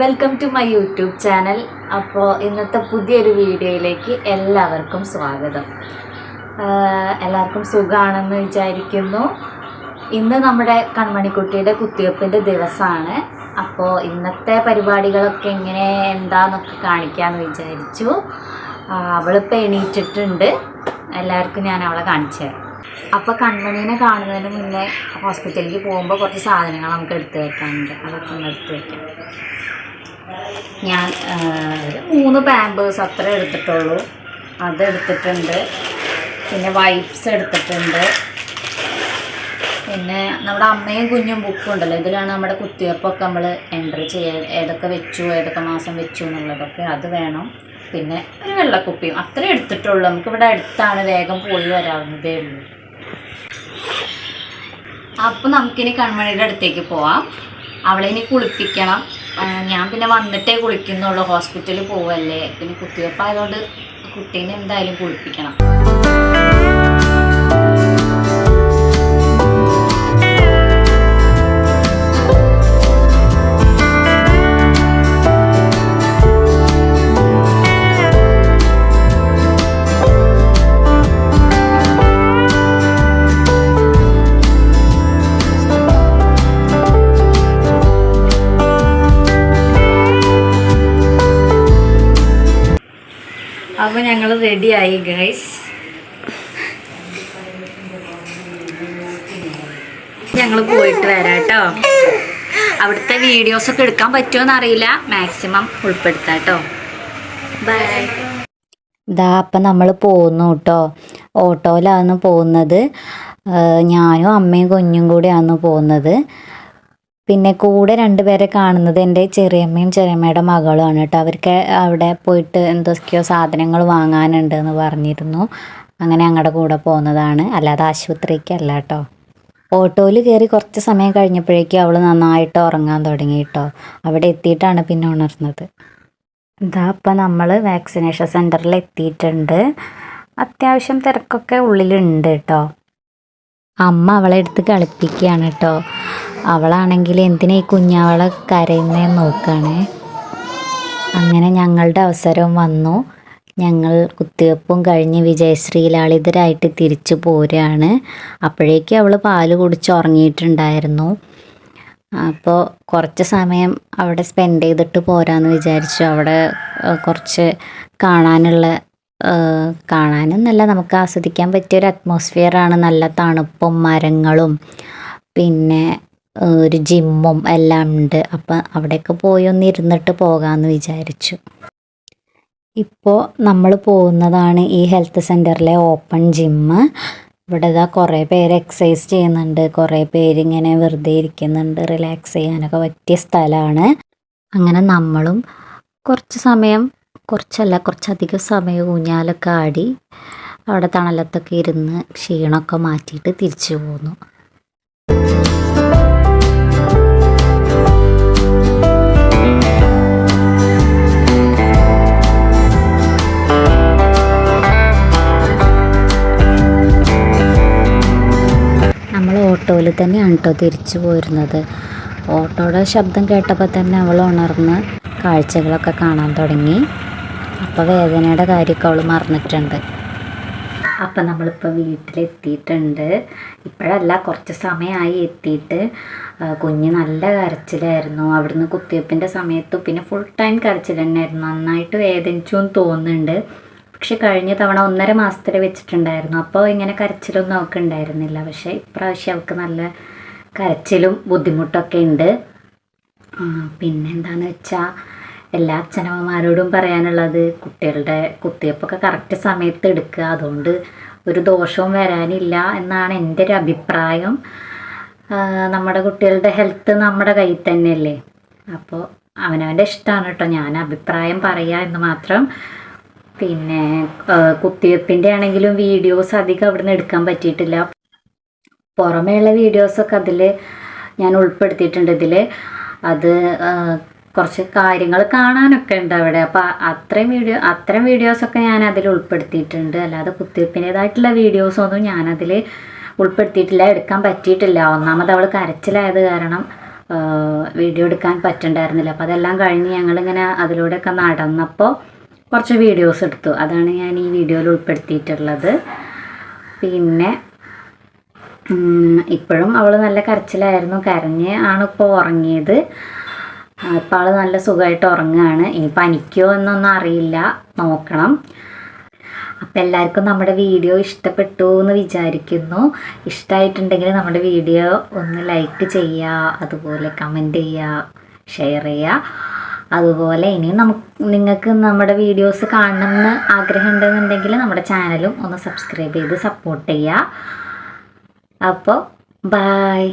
Welcome to my YouTube channel അപ്പോൾ ഇന്നത്തെ പുതിയൊരു വീഡിയോയിലേക്ക് എല്ലാവർക്കും സ്വാഗതം. എല്ലാവർക്കും സുഖമാണെന്ന് വിചാരിക്കുന്നു. ഇന്ന് നമ്മുടെ കൺമണിക്കുട്ടിയുടെ കുത്തിവെപ്പിന്റെ ദിവസമാണ്. അപ്പോൾ ഇന്നത്തെ പരിപാടികളൊക്കെ എങ്ങനെ എന്താന്നൊക്കെ കാണിക്കാമെന്ന് വിചാരിച്ചു. അവളിപ്പോൾ എണീറ്റിട്ടുണ്ട്. എല്ലാവർക്കും ഞാൻ അവളെ കാണിച്ചു തരാം. അപ്പോൾ കൺമണീനെ കാണുന്നതിന് മുന്നേ ഹോസ്പിറ്റലിലേക്ക് പോകുമ്പോൾ കുറച്ച് സാധനങ്ങൾ നമുക്ക് എടുത്തു വെക്കാനുണ്ട്. അതൊക്കെ ഒന്ന് എടുത്തു വെക്കാം. ഞാൻ മൂന്ന് പാമ്പേഴ്സ് അത്ര എടുത്തിട്ടുള്ളൂ. അത് എടുത്തിട്ടുണ്ട്. പിന്നെ വൈപ്സ് എടുത്തിട്ടുണ്ട്. പിന്നെ നമ്മുടെ അമ്മയും കുഞ്ഞും ബുക്കും ഉണ്ടല്ലോ. ഇതിലാണ് നമ്മുടെ കുത്തിവെപ്പൊക്കെ നമ്മൾ എൻട്രി ചെയ്യാൻ ഏതൊക്കെ വെച്ചു ഏതൊക്കെ മാസം വെച്ചു എന്നുള്ളതൊക്കെ അത് വേണം. പിന്നെ ഒരു വെള്ളക്കുപ്പിയും. അത്രേ എടുത്തിട്ടുള്ളൂ. നമുക്കിവിടെ അടുത്താണ് വേഗം പോയി വരാവുന്നതേ ഉള്ളൂ. അപ്പോൾ നമുക്കിനി കൺമണിയുടെ അടുത്തേക്ക് പോവാം. അവളെ ഇനി കുളിപ്പിക്കണം. ഞാൻ പിന്നെ വന്നിട്ടേ കുളിക്കുന്നുള്ളൂ. ഹോസ്പിറ്റലിൽ പോവല്ലേ. പിന്നെ കുത്തിവെപ്പായതുകൊണ്ട് കുട്ടീനെ എന്തായാലും കുളിപ്പിക്കണം. റെഡിയായി ഗൈസ് ഞങ്ങൾ പോയിട്ട് വരാം കേട്ടോ അവിടുത്തെ വീഡിയോസ് ഒക്കെ എടുക്കാൻ പറ്റുമോ അറിയില്ല. മാക്സിമം ഉൾപ്പെടുത്താം കേട്ടോ ബൈ ഇതാ അപ്പം നമ്മൾ പോകുന്നു കേട്ടോ ഓട്ടോയിലാണ് പോകുന്നത് ഞാനും അമ്മയും കുഞ്ഞും കൂടെയാണ് പോകുന്നത് പിന്നെ കൂടെ രണ്ടുപേരെ കാണുന്നത് എന്റെ ചെറിയമ്മയും ചെറിയമ്മയുടെ മകളുമാണ് കേട്ടോ. അവർക്ക് അവിടെ പോയിട്ട് എന്തൊക്കെയോ സാധനങ്ങൾ വാങ്ങാനുണ്ട് എന്ന് പറഞ്ഞിരുന്നു. അങ്ങനെ ഞങ്ങളുടെ കൂടെ പോകുന്നതാണ്. അല്ലാതെ ആശുപത്രിക്കല്ല കേട്ടോ. ഓട്ടോയിൽ കയറി കുറച്ച് സമയം കഴിഞ്ഞപ്പോഴേക്കും അവൾ നന്നായിട്ട് ഉറങ്ങാൻ തുടങ്ങി കേട്ടോ. അവിടെ എത്തിയിട്ടാണ് പിന്നെ ഉണർന്നത്. ഇതാ ഇപ്പം നമ്മൾ വാക്സിനേഷൻ സെന്ററിൽ എത്തിയിട്ടുണ്ട്. അത്യാവശ്യം തിരക്കൊക്കെ ഉള്ളിലുണ്ട് കേട്ടോ. അമ്മ അവളെ എടുത്ത് കളിപ്പിക്കുകയാണ് കേട്ടോ. അവളാണെങ്കിൽ എന്തിനാ ഈ കുഞ്ഞാവളെ കരയുന്നേ നോക്കുകയാണേ അങ്ങനെ ഞങ്ങളുടെ അവസരം വന്നു. ഞങ്ങൾ കുത്തിവെപ്പും കഴിഞ്ഞ് വിജയശ്രീലാളിതരായിട്ട് തിരിച്ചു പോരുകയാണ്. അപ്പോഴേക്കും അവൾ പാൽ കുടിച്ച് ഉറങ്ങിയിട്ടുണ്ടായിരുന്നു. അപ്പോൾ കുറച്ച് സമയം അവിടെ സ്പെൻഡ് ചെയ്തിട്ട് പോരാന്ന് വിചാരിച്ചു. അവിടെ കുറച്ച് കാണാനുള്ള കാണാനും നല്ല നമുക്ക് ആസ്വദിക്കാൻ പറ്റിയ ഒരു അറ്റ്മോസ്ഫിയറാണ് നല്ല തണുപ്പും മരങ്ങളും. പിന്നെ ഒരു ജിമ്മും എല്ലാം ഉണ്ട്. അപ്പം അവിടെയൊക്കെ പോയി ഒന്ന് ഇരുന്നിട്ട് പോകാമെന്ന് വിചാരിച്ചു. ഇപ്പോൾ നമ്മൾ പോകുന്നതാണ് ഈ ഹെൽത്ത് സെന്ററിലെ ഓപ്പൺ ജിമ്മ്. ഇവിടെ ഇതാ കുറേ പേര് എക്സസൈസ് ചെയ്യുന്നുണ്ട്. കുറേ പേര് ഇങ്ങനെ വെറുതെ ഇരിക്കുന്നുണ്ട്. റിലാക്സ് ചെയ്യാനൊക്കെ പറ്റിയ സ്ഥലമാണ് അങ്ങനെ നമ്മളും കുറച്ച് സമയം കുറച്ചല്ല കുറച്ചധികം സമയം ഊഞ്ഞാലൊക്കെ ആടി അവിടെ തണലത്തൊക്കെ ഇരുന്ന് ക്ഷീണമൊക്കെ മാറ്റിയിട്ട് തിരിച്ചു പോന്നു. ഓട്ടോയിൽ തന്നെയാണ് കേട്ടോ തിരിച്ചു പോരുന്നത്. ഓട്ടോയുടെ ശബ്ദം കേട്ടപ്പോൾ തന്നെ അവൾ ഉണർന്ന് കാഴ്ചകളൊക്കെ കാണാൻ തുടങ്ങി. അപ്പോൾ വേദനയുടെ കാര്യമൊക്കെ അവൾ മറന്നിട്ടുണ്ട്. അപ്പം നമ്മളിപ്പോൾ വീട്ടിലെത്തിയിട്ടുണ്ട്. ഇപ്പോഴല്ല കുറച്ച് സമയമായി എത്തിയിട്ട് കുഞ്ഞ് നല്ല കരച്ചിലായിരുന്നു. അവിടുന്ന് കുത്തിവെപ്പിന്റെ സമയത്ത് പിന്നെ ഫുൾ ടൈം കരച്ചിൽ തന്നെയായിരുന്നു. നന്നായിട്ട് വേദനിച്ചു എന്ന് തോന്നുന്നുണ്ട്. പക്ഷെ കഴിഞ്ഞ തവണ ഒന്നര മാസത്തിൽ വെച്ചിട്ടുണ്ടായിരുന്നു. അപ്പോൾ ഇങ്ങനെ കരച്ചിലൊന്നും അവൾക്ക് ഉണ്ടായിരുന്നില്ല. പക്ഷെ ഇപ്രാവശ്യം അവൾക്ക് നല്ല കരച്ചിലും ബുദ്ധിമുട്ടൊക്കെ ഉണ്ട്. പിന്നെ പിന്നെന്താന്ന് വെച്ചാൽ എല്ലാ അച്ഛനമ്മമാരോടും പറയാനുള്ളത് കുട്ടികളുടെ കുത്തിവെപ്പൊക്കെ കറക്റ്റ് സമയത്ത് എടുക്കുക. അതുകൊണ്ട് ഒരു ദോഷവും വരാനില്ല എന്നാണ് എന്റെ ഒരു അഭിപ്രായം. നമ്മുടെ കുട്ടികളുടെ ഹെൽത്ത് നമ്മുടെ കയ്യിൽ തന്നെയല്ലേ? അപ്പോൾ അവനവന്റെ ഇഷ്ടമാണ് കേട്ടോ. ഞാൻ അഭിപ്രായം പറയുക എന്ന് മാത്രം. പിന്നെ കുത്തിവെപ്പിന്റെ ആണെങ്കിലും വീഡിയോസ് അധികം അവിടെ നിന്ന് എടുക്കാൻ പറ്റിയിട്ടില്ല. പുറമേയുള്ള വീഡിയോസൊക്കെ അതിൽ ഞാൻ ഉൾപ്പെടുത്തിയിട്ടുണ്ട്. ഇതിൽ അത് കുറച്ച് കാര്യങ്ങൾ കാണാനൊക്കെ ഉണ്ട് അവിടെ. അപ്പോൾ അത്രയും വീഡിയോ അത്രയും വീഡിയോസൊക്കെ ഞാൻ അതിൽ ഉൾപ്പെടുത്തിയിട്ടുണ്ട്. അല്ലാതെ കുത്തിവെപ്പിന്റേതായിട്ടുള്ള വീഡിയോസൊന്നും ഞാനതിൽ ഉൾപ്പെടുത്തിയിട്ടില്ല. എടുക്കാൻ പറ്റിയിട്ടില്ല. ഒന്നാമത് അവൾ കരച്ചിലായത് കാരണം വീഡിയോ എടുക്കാൻ പറ്റണ്ടായിരുന്നില്ല. അപ്പോൾ അതെല്ലാം കഴിഞ്ഞ് ഞങ്ങളിങ്ങനെ അതിലൂടെയൊക്കെ നടന്നപ്പോൾ കുറച്ച് വീഡിയോസ് എടുത്തു. അതാണ് ഞാൻ ഈ വീഡിയോയിൽ ഉൾപ്പെടുത്തിയിട്ടുള്ളത്. പിന്നെ ഇപ്പോഴും അവൾ നല്ല കരച്ചിലായിരുന്നു. കരഞ്ഞ് ആണ് ഇപ്പോൾ ഉറങ്ങിയത്. ഇപ്പോൾ അവൾ നല്ല സുഖമായിട്ട് ഉറങ്ങുകയാണ്. ഇനി പനിക്കോ എന്നൊന്നും അറിയില്ല. നോക്കണം. അപ്പം എല്ലാവർക്കും നമ്മുടെ വീഡിയോ ഇഷ്ടപ്പെട്ടു എന്ന് വിചാരിക്കുന്നു. ഇഷ്ടമായിട്ടുണ്ടെങ്കിൽ നമ്മുടെ വീഡിയോ ഒന്ന് ലൈക്ക് ചെയ്യുക അതുപോലെ കമന്റ് ചെയ്യുക ഷെയർ ചെയ്യുക. അതുപോലെ ഇനിയും നമുക്ക് നിങ്ങൾക്ക് നമ്മുടെ വീഡിയോസ് കാണണമെന്ന് ആഗ്രഹം ഉണ്ടെന്നുണ്ടെങ്കിൽ നമ്മുടെ ചാനലും ഒന്ന് സബ്സ്ക്രൈബ് ചെയ്ത് സപ്പോർട്ട് ചെയ്യുക അപ്പോൾ ബായ്